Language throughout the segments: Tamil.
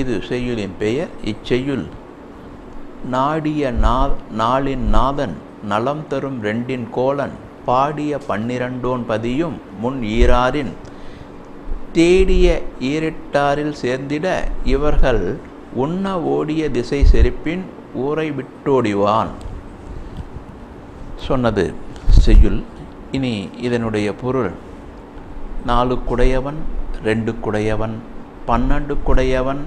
இது செய்யுளின் பெயர் இச்செய்யுள். நாடிய நா நாளின் நாதன் நலம் தரும் ரெண்டின் கோலன் பாடிய பன்னிரண்டோன் பதியும் முன் ஈராரின். தேடிய ஈரிட்டாரில் சேர்ந்திட இவர்கள் உண்ண ஓடிய திசை செருப்பின் ஊரை விட்டோடிவான். சொன்னது செய்யுள் இனி இதனுடைய பொருள். நாலு குடையவன் ரெண்டு குடையவன் பன்னெண்டு குடையவன்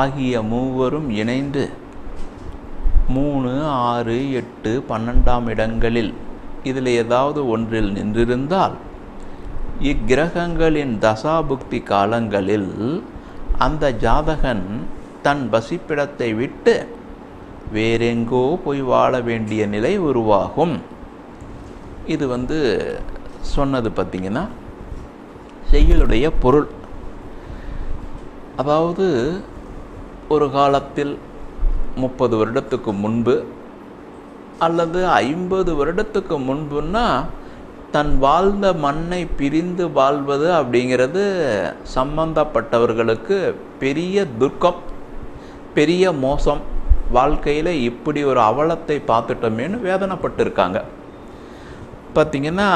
ஆகிய மூவரும் இணைந்து மூணு ஆறு எட்டு பன்னெண்டாம் இடங்களில் இதில் ஏதாவது ஒன்றில் நின்றிருந்தால் இக்கிரகங்களின் தசாபுக்தி காலங்களில் அந்த ஜாதகன் தன் வசிப்பிடத்தை விட்டு வேறெங்கோ போய் வாழ வேண்டிய நிலை உருவாகும். இது வந்து சொன்னது பார்த்திங்கன்னா செய்யுளுடைய பொருள். அதாவது ஒரு காலத்தில் முப்பது வருடத்துக்கு முன்பு அல்லது ஐம்பது வருடத்துக்கு முன்புன்னா தன் வாழ்ந்த மண்ணை பிரிந்து வாழ்வது அப்படிங்கிறது சம்பந்தப்பட்டவர்களுக்கு பெரிய துர்க்கம் பெரிய மோசம். வாழ்க்கையில் இப்படி ஒரு அவலத்தை பார்த்துட்டோமேனு வேதனைப்பட்டிருக்காங்க. பார்த்திங்கன்னா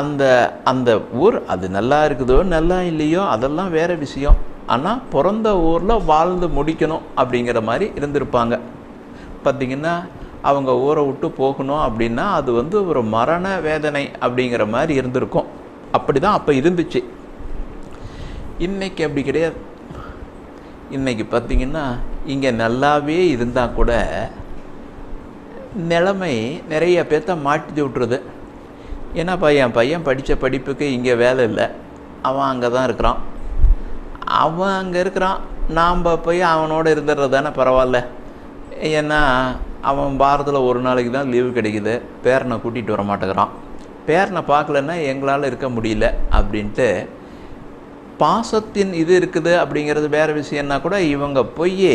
அந்த அந்த ஊர் அது நல்லா இருக்குதோ நல்லா இல்லையோ அதெல்லாம் வேறு விஷயம். ஆனால் பிறந்த ஊரில் வாழ்ந்து முடிக்கணும் அப்படிங்கிற மாதிரி இருந்திருப்பாங்க. பார்த்திங்கன்னா அவங்க ஊரை விட்டு போகணும் அப்படின்னா அது வந்து ஒரு மரண வேதனை அப்படிங்கிற மாதிரி இருந்திருக்கும். அப்படி தான் அப்போ இருந்துச்சு. இன்றைக்கி அப்படி கிடையாது. இன்றைக்கி பார்த்திங்கன்னா இங்கே நல்லாவே இருந்தால் கூட நிலைமை நிறைய பேர்த்த மாட்டி விட்டுருது. ஏன்னா பையன் பையன் படித்த படிப்புக்கு இங்கே வேலை இல்லை. அவன் அங்கே தான் இருக்கிறான். அவன் அங்கே இருக்கிறான். நாம் போய் அவனோட இருந்துடுறது தானே பரவாயில்ல. ஏன்னா அவன் பாரதத்தில் ஒரு நாளைக்கு தான் லீவு கிடைக்குது. பேரனை கூட்டிகிட்டு வர மாட்டேங்கிறான். பேரனை பார்க்கலன்னா எங்களால் இருக்க முடியல அப்படின்ட்டு பாசத்தின் இது இருக்குது அப்படிங்கிறது வேறு விஷயம்னா கூட இவங்க போய்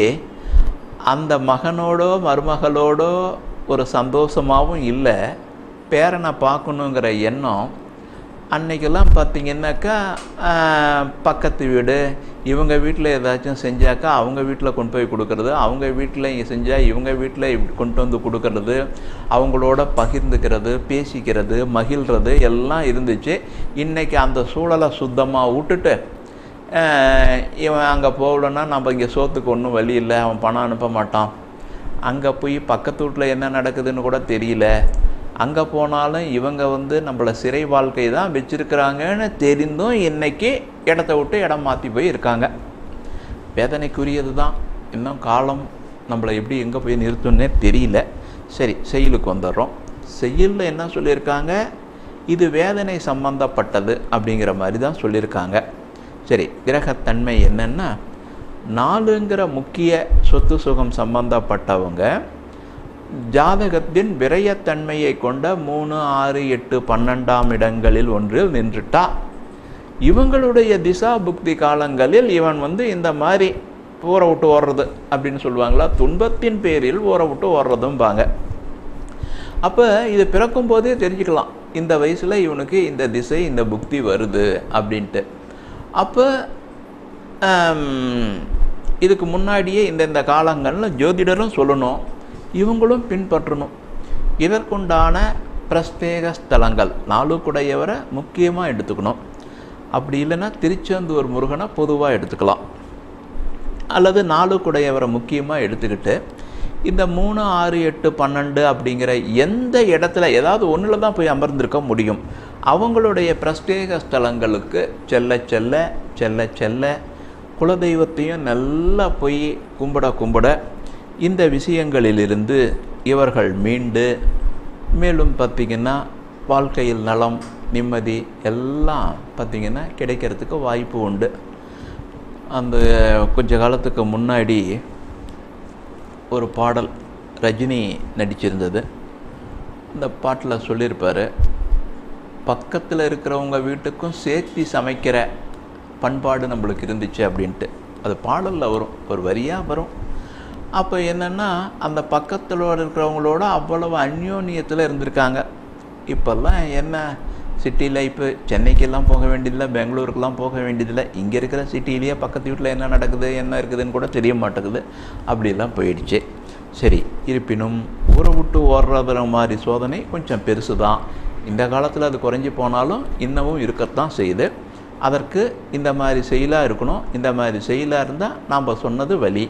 அந்த மகனோடோ மருமகளோடோ ஒரு சந்தோஷமாகவும் இல்லை. பேரனை பார்க்கணுங்கிற எண்ணம் அன்னைக்கெல்லாம் பார்த்திங்கன்னாக்கா பக்கத்து வீடு இவங்க வீட்டில் ஏதாச்சும் செஞ்சாக்கா அவங்க வீட்டில் கொண்டு போய் கொடுக்கறது அவங்க வீட்டில் செஞ்சால் இவங்க வீட்டில் கொண்டு வந்து கொடுக்கறது அவங்களோட பகிர்ந்துக்கிறது பேசிக்கிறது மகிழ்கிறது எல்லாம் இருந்துச்சு. இன்றைக்கி அந்த சூழலை சுத்தமாக விட்டுட்டு இவன் அங்கே போகலன்னா நம்ம இங்கே சோத்துக்கு ஒன்றும் வழி இல்லை அவன் பணம் அனுப்ப மாட்டான். அங்கே போய் பக்கத்து வீட்டில் என்ன நடக்குதுன்னு கூட தெரியல. அங்கே போனாலும் இவங்க வந்து நம்மளை சிறை வாழ்க்கை தான் வச்சுருக்கிறாங்கன்னு தெரிந்தும் இன்றைக்கி இடத்த விட்டு இடம் மாற்றி போய் இருக்காங்க. வேதனைக்குரியது தான். இன்னும் காலம் நம்மளை எப்படி எங்கே போய் நிறுத்துன்னே தெரியல. சரி செயலுக்கு வந்துடுறோம். செயலில் என்ன சொல்லியிருக்காங்க? இது வேதனை சம்பந்தப்பட்டது அப்படிங்கிற மாதிரி தான் சொல்லியிருக்காங்க. சரி கிரகத்தன்மை என்னென்னா நாலுங்கிற முக்கிய சொத்து சுகம் சம்பந்தப்பட்டவங்க ஜாதகத்தின் விரயத்தன்மையை கொண்ட மூணு ஆறு எட்டு பன்னெண்டாம் இடங்களில் ஒன்றில் நின்றுட்டா. இவங்களுடைய திசா புக்தி காலங்களில் இவன் வந்து இந்த மாதிரி ஊற விட்டு ஓடுறது அப்படின்னு சொல்லுவாங்களா? துன்பத்தின் பேரில் ஊற விட்டு ஓடுறதும்பாங்க. அப்போ இது பிறக்கும் போதே தெரிஞ்சுக்கலாம். இந்த வயசில் இவனுக்கு இந்த திசை இந்த புக்தி வருது அப்படின்ட்டு. அப்போ இதுக்கு முன்னாடியே இந்த இந்த காலங்களில் ஜோதிடரும் சொல்லணும். இவங்களும் பின்பற்றணும். இதற்குண்டான பிரஸ்தேக ஸ்தலங்கள் நாளுக்குடையவரை முக்கியமாக எடுத்துக்கணும். அப்படி இல்லைன்னா திருச்செந்தூர் முருகனை பொதுவாக எடுத்துக்கலாம். அல்லது நாளுக்குடையவரை முக்கியமாக எடுத்துக்கிட்டு இந்த மூணு ஆறு எட்டு பன்னெண்டு அப்படிங்கிற எந்த இடத்துல ஏதாவது ஒன்றில் தான் போய் அமர்ந்திருக்க முடியும். அவங்களுடைய பிரஸ்தேக ஸ்தலங்களுக்கு செல்ல செல்ல செல்ல செல்ல குலதெய்வத்தையும் நல்லா போய் கும்பிட கும்பிட இந்த விஷயங்களிலிருந்து இவர்கள் மீண்டு மேலும் பார்த்திங்கன்னா வாழ்க்கையில் நலம் நிம்மதி எல்லாம் பார்த்திங்கன்னா கிடைக்கிறதுக்கு வாய்ப்பு உண்டு. அந்த கொஞ்ச காலத்துக்கு முன்னாடி ஒரு பாடல் ரஜினி நடிச்சிருந்தது. இந்த பாட்டில் சொல்லியிருப்பார் பக்கத்தில் இருக்கிறவங்க வீட்டுக்கும் சேர்த்து சமைக்கிற பண்பாடு நம்மளுக்கு இருந்துச்சு அப்படின்ட்டு. அது பாடலில் வரும் ஒரு வரியாக வரும். அப்போ என்னென்னா அந்த பக்கத்தில் இருக்கிறவங்களோட அவ்வளவு அந்யோன்யத்தில் இருந்திருக்காங்க. இப்போல்லாம் என்ன? சிட்டி லைஃப்பு சென்னைக்கெல்லாம் போக வேண்டியதில்லை பெங்களூருக்கெல்லாம் போக வேண்டியதில்லை. இங்கே இருக்கிற சிட்டிலேயே பக்கத்து வீட்டில் என்ன நடக்குது என்ன இருக்குதுன்னு கூட தெரிய மாட்டேங்குது. அப்படிலாம் போயிடுச்சு. சரி இருப்பினும் ஊரை விட்டு ஓடுறதுற மாதிரி சோதனை கொஞ்சம் பெருசு தான் இந்த காலத்தில் அது குறைஞ்சி போனாலும் இன்னமும் இருக்கத்தான் செய்யுது. அதற்கு இந்த மாதிரி செயலாக இருக்கணும். இந்த மாதிரி செயலாக இருந்தால் நாம் சொன்னது வழி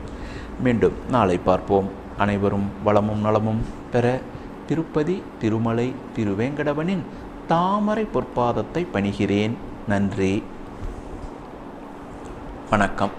மீண்டும் நாளை பார்ப்போம். அனைவரும் வளமும் நலமும் பெற திருப்பதி திருமலை திருவேங்கடவனின் தாமரை பொற்பாதத்தை பணிகிறேன். நன்றி. வணக்கம்.